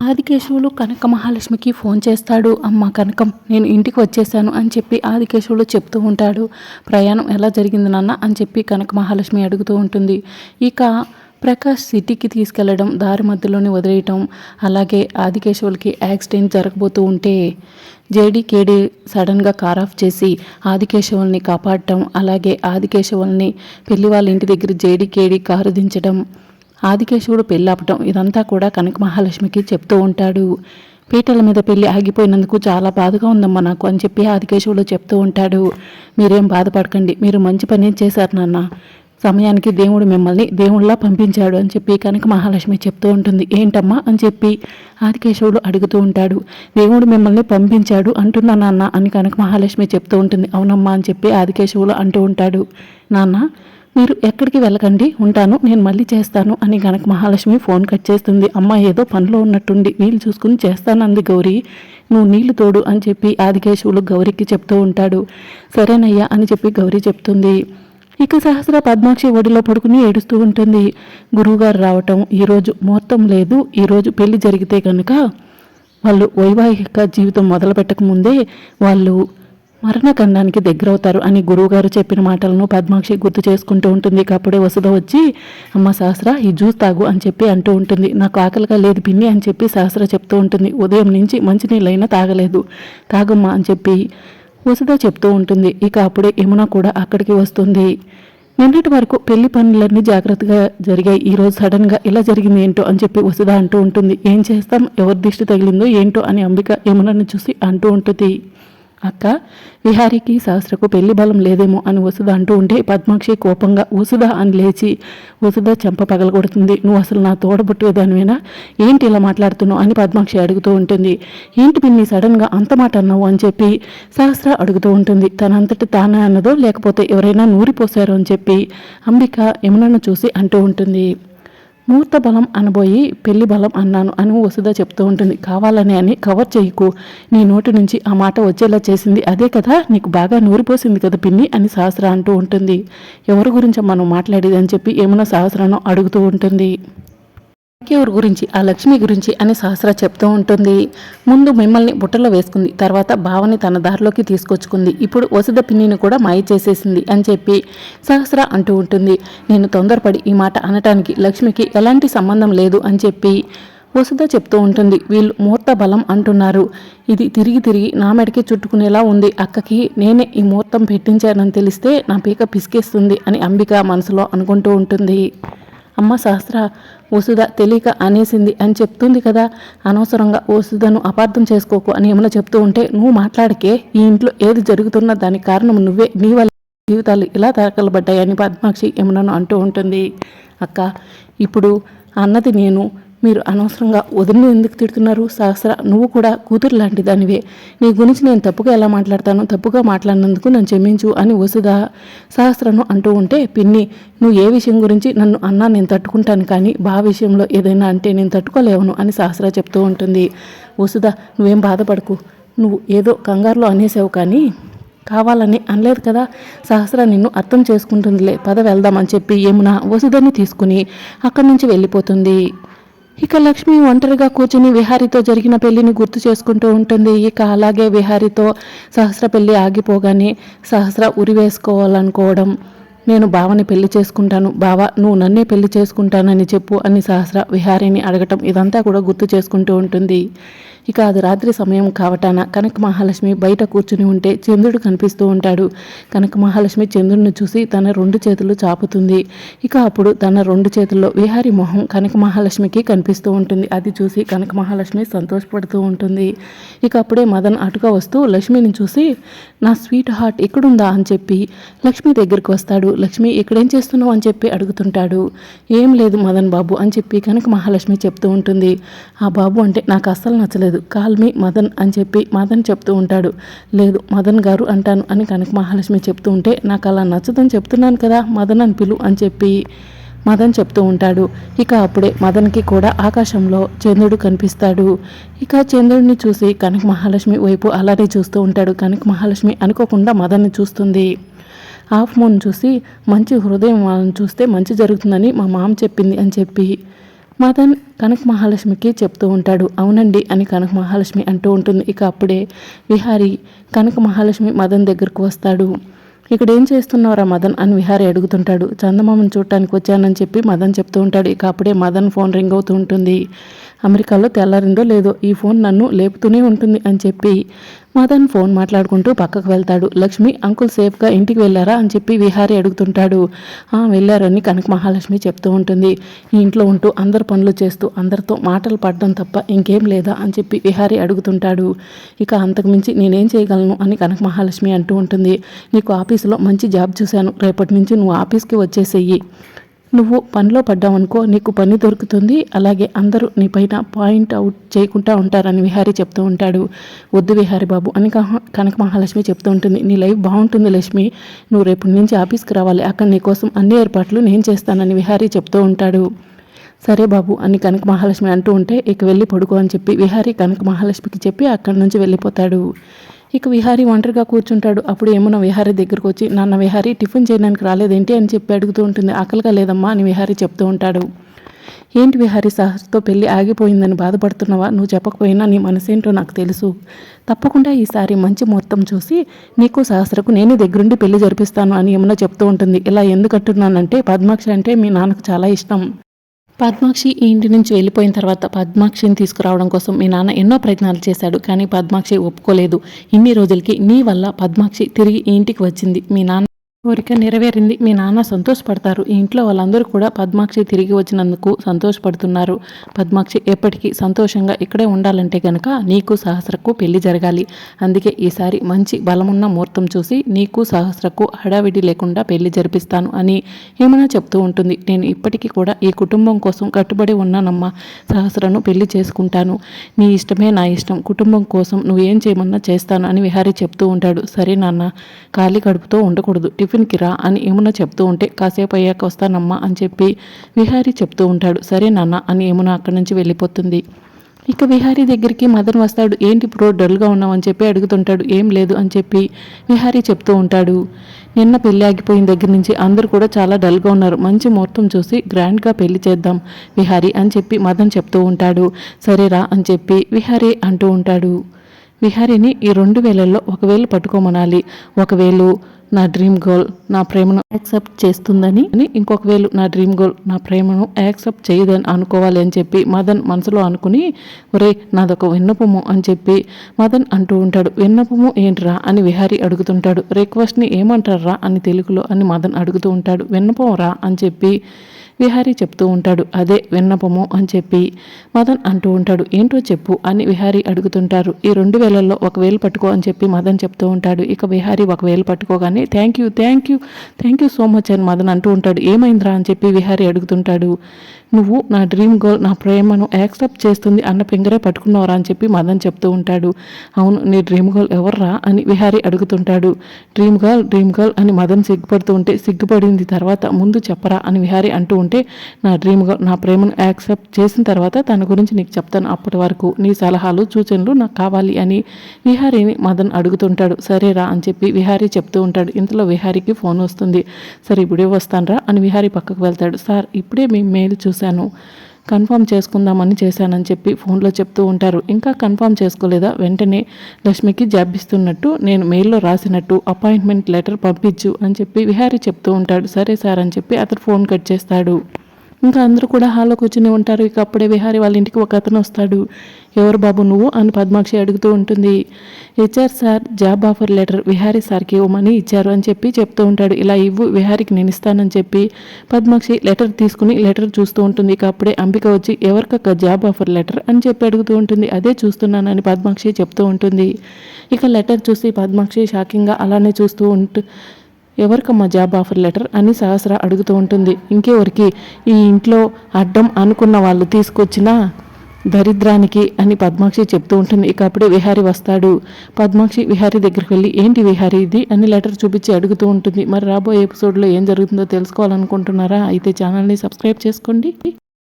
ఆదికేశవులు కనక మహాలక్ష్మికి ఫోన్ చేస్తాడు అమ్మ కనకం నేను ఇంటికి వచ్చేసాను అని చెప్పి ఆదికేశవులు చెప్తూ ఉంటాడు. ప్రయాణం ఎలా జరిగింది నాన్న? అని చెప్పి కనక మహాలక్ష్మి అడుగుతూ ఉంటుంది. ఇక ప్రకాష్ సిటీకి తీసుకెళ్ళడం దారి మధ్యలోనే వదిలేయటం అలాగే ఆదికేశవులకి యాక్సిడెంట్ జరగబోతూ ఉంటే జేడీకేడీ సడన్గా కార్ ఆఫ్ చేసి ఆదికేశవుల్ని కాపాడటం అలాగే ఆదికేశవుల్ని పెళ్ళి వాళ్ళ ఇంటి దగ్గర జేడీకేడీ కారు దించడం ఆదికేశవుడు పెళ్ళాపటం. ఇదంతా కూడా కనక మహాలక్ష్మికి చెప్తూ ఉంటాడు. పీటల మీద పెళ్ళి ఆగిపోయినందుకు చాలా బాధగా ఉందమ్మా నాకు అని చెప్పి ఆదికేశవుడు చెప్తూ ఉంటాడు. మీరేం బాధపడకండి మీరు మంచి పని చేశారు నాన్న. సమయానికి దేవుడు మిమ్మల్ని దేవుళ్ళ పంపించాడు అని చెప్పి కనక మహాలక్ష్మి చెప్తూ ఉంటుంది. ఏంటమ్మా అని చెప్పి ఆదికేశవుడు అడుగుతూ ఉంటాడు. దేవుడు మిమ్మల్ని పంపించాడు అంటున్నా నాన్న అని కనక మహాలక్ష్మి చెప్తూ ఉంటుంది. అవునమ్మా అని చెప్పి ఆదికేశవుడు అంటూ ఉంటాడు. నాన్న మీరు ఎక్కడికి వెళ్ళకండి ఉంటాను నేను మళ్ళీ చేస్తాను అని గనక మహాలక్ష్మి ఫోన్ కట్ చేస్తుంది. అమ్మ ఏదో పనిలో ఉన్నట్టుండి వీళ్ళు చూసుకుని చేస్తానంది గౌరీ. నువ్వు నీళ్ళు తోడు అని చెప్పి ఆదికేశవులు గౌరికి చెప్తూ ఉంటాడు. సరేనయ్యా అని చెప్పి గౌరీ చెప్తుంది. ఇక సహస్ర పద్మాక్షి ఒడిలో పడుకుని ఏడుస్తూ ఉంటుంది. గురువుగారు రావటం ఈరోజు ముహూర్తం లేదు. ఈరోజు పెళ్ళి జరిగితే కనుక వాళ్ళు వైవాహిక జీవితం మొదలు పెట్టకముందే వాళ్ళు మరణఖండానికి దగ్గరవుతారు అని గురువుగారు చెప్పిన మాటలను పద్మాక్షి గుర్తు చేసుకుంటూ ఉంటుంది. అప్పుడే వసుధ వచ్చి అమ్మ సహస్ర ఈ జ్యూస్ తాగు అని చెప్పి అంటూ ఉంటుంది. నాకు ఆకలిగా లేదు పిన్ని అని చెప్పి సహస్ర చెప్తూ ఉంటుంది. ఉదయం నుంచి మంచినీళ్ళైనా తాగలేదు. తాగమ్మా అని చెప్పి వసుధ చెప్తూ ఉంటుంది. ఇక అప్పుడే యమున కూడా అక్కడికి వస్తుంది. నిన్నటి వరకు పెళ్ళి పనులన్నీ జాగ్రత్తగా జరిగాయి. ఈరోజు సడన్గా ఇలా జరిగింది ఏంటో అని చెప్పి వసుధ అంటూ ఉంటుంది. ఏం చేస్తాం? ఎవరి దిష్టి తగిలిందో ఏంటో అని అంబిక యమునను చూసి అంటూ ఉంటుంది. అక్క విహారికి సహస్రకు పెళ్ళి బలం లేదేమో అని వసుధ అంటూ ఉంటే పద్మాక్షి కోపంగా వసుధ అని లేచి వసుధ చెంప పగలగొడుతుంది. నువ్వు అసలు నా తోడబుట్టేదానివేనా ఏంటి ఇలా మాట్లాడుతున్నావు? అని పద్మాక్షి అడుగుతూ ఉంటుంది. ఏంటి పిన్ని సడన్గా అంత మాట అన్నావు? అని చెప్పి సహస్ర అడుగుతూ ఉంటుంది. తనంతటి తానే అన్నదో లేకపోతే ఎవరైనా నూరిపోసారో అని చెప్పి అంబిక యమునను చూసి అంటూ ఉంటుంది. ముహూర్త బలం అనబోయి పెళ్ళి బలం అన్నాను అని వసుధ చెప్తూ ఉంటుంది. కావాలని అని కవర్ చేయకు. నీ నోటి నుంచి ఆ మాట వచ్చేలా చేసింది. అదే కదా నీకు బాగా నూరిపోసింది కదా పిన్ని అని సహస్ర అంటూ ఉంటుంది. ఎవరి గురించి మనం మాట్లాడేది అని చెప్పి ఏమైనా సహస్రను అడుగుతూ ఉంటుంది. ఎవరి గురించి ఆ లక్ష్మి గురించి అని సహస్ర చెప్తూ ఉంటుంది. ముందు మిమ్మల్ని బుట్టలో వేసుకుంది. తర్వాత భావని తన దారిలోకి తీసుకొచ్చుకుంది. ఇప్పుడు వసుద పిన్నిని కూడా మాయ చేసేసింది అని చెప్పి సహస్ర అంటూ ఉంటుంది. నేను తొందరపడి ఈ మాట అనటానికి లక్ష్మికి ఎలాంటి సంబంధం లేదు అని చెప్పి వసుధ చెప్తూ ఉంటుంది. వీళ్ళు ముహూర్త బలం అంటున్నారు. ఇది తిరిగి తిరిగి నా మెడకి చుట్టుకునేలా ఉంది. అక్కకి నేనే ఈ ముహూర్తం పెట్టించానని తెలిస్తే నా పీక పిసికేస్తుంది అని అంబిక మనసులో అనుకుంటూ ఉంటుంది. అమ్మ సహస్ర వసుధ తెలియక అనేసింది అని చెప్తుంది కదా. అనవసరంగా వసుధను అపార్థం చేసుకోకు అని ఏమైనా చెప్తూ ఉంటే నువ్వు మాట్లాడకే ఈ ఇంట్లో ఏది జరుగుతున్నా దానికి కారణం నువ్వే. నీ వల్ల జీవితాలు ఇలా తరకలబడ్డాయని పద్మాక్షి యమునను అంటూ ఉంటుంది. అక్క ఇప్పుడు అన్నది నేను మీరు అనవసరంగా వదిలిని ఎందుకు తిడుతున్నారు? సహస్ర నువ్వు కూడా కూతురు లాంటి దానివే. నీ గురించి నేను తప్పుగా ఎలా మాట్లాడతాను తప్పుగా మాట్లాడినందుకు నన్ను క్షమించు అని వసుధ సహస్రను అంటూ ఉంటే పిన్ని నువ్వు ఏ విషయం గురించి నన్ను అన్నా నేను తట్టుకుంటాను కానీ బా విషయంలో ఏదైనా అంటే నేను తట్టుకోలేవను అని సహస్ర చెప్తూ ఉంటుంది. వసుధ నువ్వేం బాధపడకు. నువ్వు ఏదో కంగారులో అనేసావు కానీ కావాలని అనలేదు కదా? సహస్ర నిన్ను అర్థం చేసుకుంటుందిలే పద వెళ్దామని చెప్పి ఏమున వసుధని తీసుకుని అక్కడి నుంచి వెళ్ళిపోతుంది. ఇక లక్ష్మి ఒంటరిగా కూర్చుని విహారితో జరిగిన పెళ్ళిని గుర్తు చేసుకుంటూ ఉంటుంది. ఇక అలాగే విహారితో సహస్ర పెళ్ళి ఆగిపోగానే సహస్ర ఉరి వేసుకోవాలనుకోవడం నేను బావని పెళ్ళి చేసుకుంటాను బావ నువ్వు నన్నే పెళ్ళి చేసుకుంటానని చెప్పు అని సహస్ర విహారిని అడగటం ఇదంతా కూడా గుర్తు చేసుకుంటూ ఉంటుంది. ఇక అది రాత్రి సమయం కావటాన కనక మహాలక్ష్మి బయట కూర్చుని ఉంటే చంద్రుడు కనిపిస్తూ ఉంటాడు. కనక మహాలక్ష్మి చంద్రుడిని చూసి తన రెండు చేతులు చాపుతుంది. ఇక అప్పుడు తన రెండు చేతుల్లో విహారి మొహం కనక మహాలక్ష్మికి కనిపిస్తూ ఉంటుంది. అది చూసి కనక మహాలక్ష్మి సంతోషపడుతూ ఉంటుంది. ఇక అప్పుడే మదన్ అటుగా వస్తూ లక్ష్మిని చూసి నా స్వీట్ హార్ట్ ఎక్కడుందా అని చెప్పి లక్ష్మి దగ్గరికి వస్తాడు. లక్ష్మి ఇక్కడేం చేస్తున్నావు? అని చెప్పి అడుగుతుంటాడు. ఏం లేదు మదన్ బాబు అని చెప్పి కనక మహాలక్ష్మి చెప్తూ ఉంటుంది. ఆ బాబు అంటే నాకు అస్సలు నచ్చలేదు. కాల్ మీ మదన్ అని చెప్పి మదన్ చెప్తూ ఉంటాడు. లేదు మదన్ గారు అంటాను అని కనక మహాలక్ష్మి చెప్తూ ఉంటే నాకు అలా నచ్చదని చెప్తున్నాను కదా మదన్ అని పిలు అని చెప్పి మదన్ చెప్తూ ఉంటాడు. ఇక అప్పుడే మదన్కి కూడా ఆకాశంలో చంద్రుడు కనిపిస్తాడు. ఇక చంద్రుడిని చూసి కనక మహాలక్ష్మి వైపు అలానే చూస్తూ ఉంటాడు. కనక మహాలక్ష్మి అనుకోకుండా మదన్ని చూస్తుంది. హాఫ్ మూన్ చూసి మంచి హృదయం వాళ్ళని చూస్తే మంచి జరుగుతుందని మా మామ చెప్పింది అని చెప్పి మదన్ కనక మహాలక్ష్మికి చెప్తూ ఉంటాడు అవునండి అని కనక మహాలక్ష్మి అంటూ ఉంటుంది. ఇక అప్పుడే విహారి కనక మహాలక్ష్మి మదన్ దగ్గరకు వస్తాడు. ఇక్కడ ఏం చేస్తున్నావురా మదన్? అని విహారి అడుగుతుంటాడు. చందమామను చూడటానికి వచ్చానని చెప్పి మదన్ చెప్తూ ఉంటాడు. ఇక అప్పుడే మదన్ ఫోన్ రింగ్ అవుతూ ఉంటుంది. అమెరికాలో తెల్లారిందో లేదో ఈ ఫోన్ నన్ను లేపుతూనే ఉంటుంది అని చెప్పి మదన్ ఫోన్ మాట్లాడుకుంటూ పక్కకు వెళ్తాడు. లక్ష్మి అంకుల్ సేఫ్గా ఇంటికి వెళ్ళారా అని చెప్పి విహారి అడుగుతుంటాడు. వెళ్ళారని కనక మహాలక్ష్మి చెప్తూ ఉంటుంది. ఈ ఇంట్లో ఉంటూ అందరు పనులు చేస్తూ అందరితో మాటలు పడడం తప్ప ఇంకేం లేదా అని చెప్పి విహారి అడుగుతుంటాడు. ఇక అంతకుమించి నేనేం చేయగలను అని కనక మహాలక్ష్మి అంటూ ఉంటుంది. నీకు ఆఫీసులో మంచి జాబ్ చూశాను. రేపటి నుంచి నువ్వు ఆఫీస్కి వచ్చేసేయి. నువ్వు పనిలో పడ్డావనుకో నీకు పని దొరుకుతుంది. అలాగే అందరూ నీ పైన పాయింట్ అవుట్ చేయకుండా ఉంటారని విహారి చెప్తూ ఉంటాడు. వద్దు విహారి బాబు అని కనక మహాలక్ష్మి చెప్తూ ఉంటుంది. నీ లైఫ్ బాగుంటుంది లక్ష్మి. నువ్వు రేపటి నుంచి ఆఫీస్కి రావాలి. అక్కడ నీ కోసం అన్ని ఏర్పాట్లు నేను చేస్తానని విహారి చెప్తూ ఉంటాడు. సరే బాబు అని కనక మహాలక్ష్మి అంటూ ఉంటే ఇక వెళ్ళి పడుకో అని చెప్పి విహారి కనక మహాలక్ష్మికి చెప్పి అక్కడి నుంచి వెళ్ళిపోతాడు. ఇక విహారి ఒంటరిగా కూర్చుంటాడు. అప్పుడు ఏమున్న విహారి దగ్గరకు వచ్చి నాన్న విహారి టిఫిన్ చేయడానికి రాలేదేంటి? అని చెప్పి అడుగుతూ ఉంటుంది. ఆకలిగా లేదమ్మా అని విహారి చెప్తూ ఉంటాడు. ఏంటి విహారి సహస్తో పెళ్ళి ఆగిపోయిందని బాధపడుతున్నావా? నువ్వు చెప్పకపోయినా నీ మనసేంటో నాకు తెలుసు. తప్పకుండా ఈసారి మంచి ముహూర్తం చూసి నీకు సహస్రకు నేనే దగ్గరుండి పెళ్ళి జరిపిస్తాను అని ఏమన్నా చెప్తూ ఉంటుంది. ఇలా ఎందుకు అంటున్నానంటే పద్మాక్షి అంటే మీ నాన్నకు చాలా ఇష్టం. పద్మాక్షి ఇంటి నుంచి వెళ్ళిపోయిన తర్వాత పద్మాక్షిని తీసుకురావడం కోసం మీ నాన్న ఎన్నో ప్రయత్నాలు చేశాడు కానీ పద్మాక్షి ఒప్పుకోలేదు. ఇన్ని రోజులకి నీ వల్ల పద్మాక్షి తిరిగి ఇంటికి వచ్చింది. మీ నాన్న కోరిక నెరవేరింది. మీ నాన్న సంతోషపడతారు. ఈ ఇంట్లో వాళ్ళందరూ కూడా పద్మాక్షి తిరిగి వచ్చినందుకు సంతోషపడుతున్నారు. పద్మాక్షి ఎప్పటికీ సంతోషంగా ఇక్కడే ఉండాలంటే గనక నీకు సహస్రకు పెళ్ళి జరగాలి. అందుకే ఈసారి మంచి బలమున్న ముహూర్తం చూసి నీకు సహస్రకు హడావిడి లేకుండా పెళ్ళి జరిపిస్తాను అని ఏమైనా చెప్తూ ఉంటుంది. నేను ఇప్పటికీ కూడా ఈ కుటుంబం కోసం కట్టుబడి ఉన్నానమ్మా. సహస్రను పెళ్ళి చేసుకుంటాను. నీ ఇష్టమే నా ఇష్టం. కుటుంబం కోసం నువ్వు ఏం చేయమన్నా చేస్తాను అని విహారీ చెప్తూ ఉంటాడు. సరే నాన్న. ఖాళీ కడుపుతో ఉండకూడదు. టిఫిన్కి రా అని ఏమన్నా చెప్తూ ఉంటే కాసేపు అయ్యాక వస్తానమ్మా అని చెప్పి విహారీ చెప్తూ ఉంటాడు. సరే నాన్న అని ఏమన్నా అక్కడి నుంచి వెళ్ళిపోతుంది. ఇక విహారీ దగ్గరికి మదన్ వస్తాడు. ఏంటి ఇప్పుడు డల్గా ఉన్నామని అని చెప్పి అడుగుతుంటాడు. ఏం లేదు అని చెప్పి విహారీ చెప్తూ ఉంటాడు. నిన్న పెళ్ళి ఆగిపోయిన దగ్గర నుంచి అందరూ కూడా చాలా డల్గా ఉన్నారు. మంచి ముహూర్తం చూసి గ్రాండ్గా పెళ్ళి చేద్దాం విహారీ అని చెప్పి మదన్ చెప్తూ ఉంటాడు. సరేరా అని చెప్పి విహారీ అంటూ ఉంటాడు. విహారీని ఈ రెండు వేలల్లో ఒకవేళ పట్టుకోమనాలి. ఒకవేళ నా డ్రీమ్ గోల్ నా ప్రేమను యాక్సెప్ట్ చేస్తుందని అని ఇంకొక వేలు నా డ్రీమ్ గోల్ నా ప్రేమను యాక్సెప్ట్ చేయదని అనుకోవాలి అని చెప్పి మదన్ మనసులో అనుకుని ఒరే నాదొక విన్నపము అని చెప్పి మదన్ అంటూ ఉంటాడు. విన్నపము ఏంట్రా? అని విహారీ అడుగుతుంటాడు. రిక్వెస్ట్ని ఏమంటారా? అని తెలుగులో అని మదన్ అడుగుతూ ఉంటాడు. విన్నపం రా? అని చెప్పి విహారీ చెప్తూ ఉంటాడు అదే విన్నపము అని చెప్పి మదన్ అంటూ ఉంటాడు. ఏంటో చెప్పు అని విహారీ అడుగుతుంటారు. ఈ రెండు వేలల్లో ఒక వేలు పట్టుకో అని చెప్పి మదన్ చెప్తూ ఉంటాడు. ఇక విహారీ ఒక వేలు పట్టుకోగానే thank you thank you thank you so much అని మదన్ అంటూ ఉంటాడు. ఏమైందిరా అని చెప్పి విహారీ అడుగుతుంటాడు. నువ్వు నా డ్రీమ్ గర్ల్ నా ప్రేమను యాక్సెప్ట్ చేస్తుంది అన్న ఫింగరే పట్టుకున్నావురా అని చెప్పి మదన్ చెప్తూ ఉంటాడు. అవును నీ డ్రీమ్ గర్ల్ ఎవర్రా అని విహారీ అడుగుతుంటాడు. డ్రీమ్ గర్ల్ డ్రీమ్ గర్ల్ అని మదన్ సిగ్గుపడుతూ ఉంటే సిగ్గుపడింది తర్వాత ముందు చెప్పరా అని విహారీ అంటూ ఉంటే నా డ్రీమ్ నా ప్రేమను యాక్సెప్ట్ చేసిన తర్వాత తన గురించి నీకు చెప్తాను. అప్పటి వరకు నీ సలహాలు సూచనలు నాకు కావాలి అని విహారీని మదన్ అడుగుతుంటాడు. సరేరా అని చెప్పి విహారీ చెప్తూ ఉంటాడు. ఇంతలో విహారీకి ఫోన్ వస్తుంది. సరే ఇప్పుడే వస్తానరా అని విహారీ పక్కకు వెళ్తాడు. సార్ ఇప్పుడే మీ మెయిల్ చూశాను. కన్ఫర్మ్ చేసుకుందామని చేశానని చెప్పి ఫోన్లో చెప్తూ ఉంటారు. ఇంకా కన్ఫర్మ్ చేసుకోలేదా? వెంటనే లక్ష్మికి జాబ్ ఇస్తున్నట్టు నేను మెయిల్లో రాసినట్టు అపాయింట్మెంట్ లెటర్ పంపించు అని చెప్పి విహారీ చెప్తూ ఉంటాడు. సరే సార్ అని చెప్పి అతను ఫోన్ కట్ చేస్తాడు. ఇంకా అందరూ కూడా హాల్లో కూర్చుని ఉంటారు. ఇక అప్పుడే విహారీ వాళ్ళ ఇంటికి ఒక అతను వస్తాడు. ఎవరు బాబు నువ్వు? అని పద్మాక్షి అడుగుతూ ఉంటుంది. HR sir job offer letter Vihari సార్కి ఇవ్వమని ఇచ్చారు అని చెప్పి చెప్తూ ఉంటాడు. ఇలా ఇవ్వు విహారీకి నేను ఇస్తానని చెప్పి పద్మాక్షి లెటర్ తీసుకుని లెటర్ చూస్తూ ఉంటుంది. ఇక అప్పుడే అంబిక వచ్చి ఎవరికక్క జాబ్ ఆఫర్ లెటర్? అని చెప్పి అడుగుతూ ఉంటుంది. అదే చూస్తున్నానని పద్మాక్షి చెప్తూ ఉంటుంది. ఇక లెటర్ చూసి పద్మాక్షి షాకింగ్గా అలానే చూస్తూ ఉంటూ ఎవరికమ్మా జాబ్ ఆఫర్ లెటర్ అని సహస్ర అడుగుతూ ఉంటుంది. ఇంకెవరికి? ఈ ఇంట్లో అడ్డం అనుకున్న వాళ్ళు తీసుకొచ్చిన దరిద్రానికి అని పద్మాక్షి చెప్తూ ఉంటుంది. ఇక అప్పుడే విహారి వస్తాడు. పద్మాక్షి విహారి దగ్గరికి వెళ్ళి ఏంటి విహారి ఇది? అని లెటర్ చూపించి అడుగుతూ ఉంటుంది. మరి రాబోయే ఎపిసోడ్లో ఏం జరుగుతుందో తెలుసుకోవాలనుకుంటున్నారా? అయితే ఛానల్ని సబ్స్క్రైబ్ చేసుకోండి.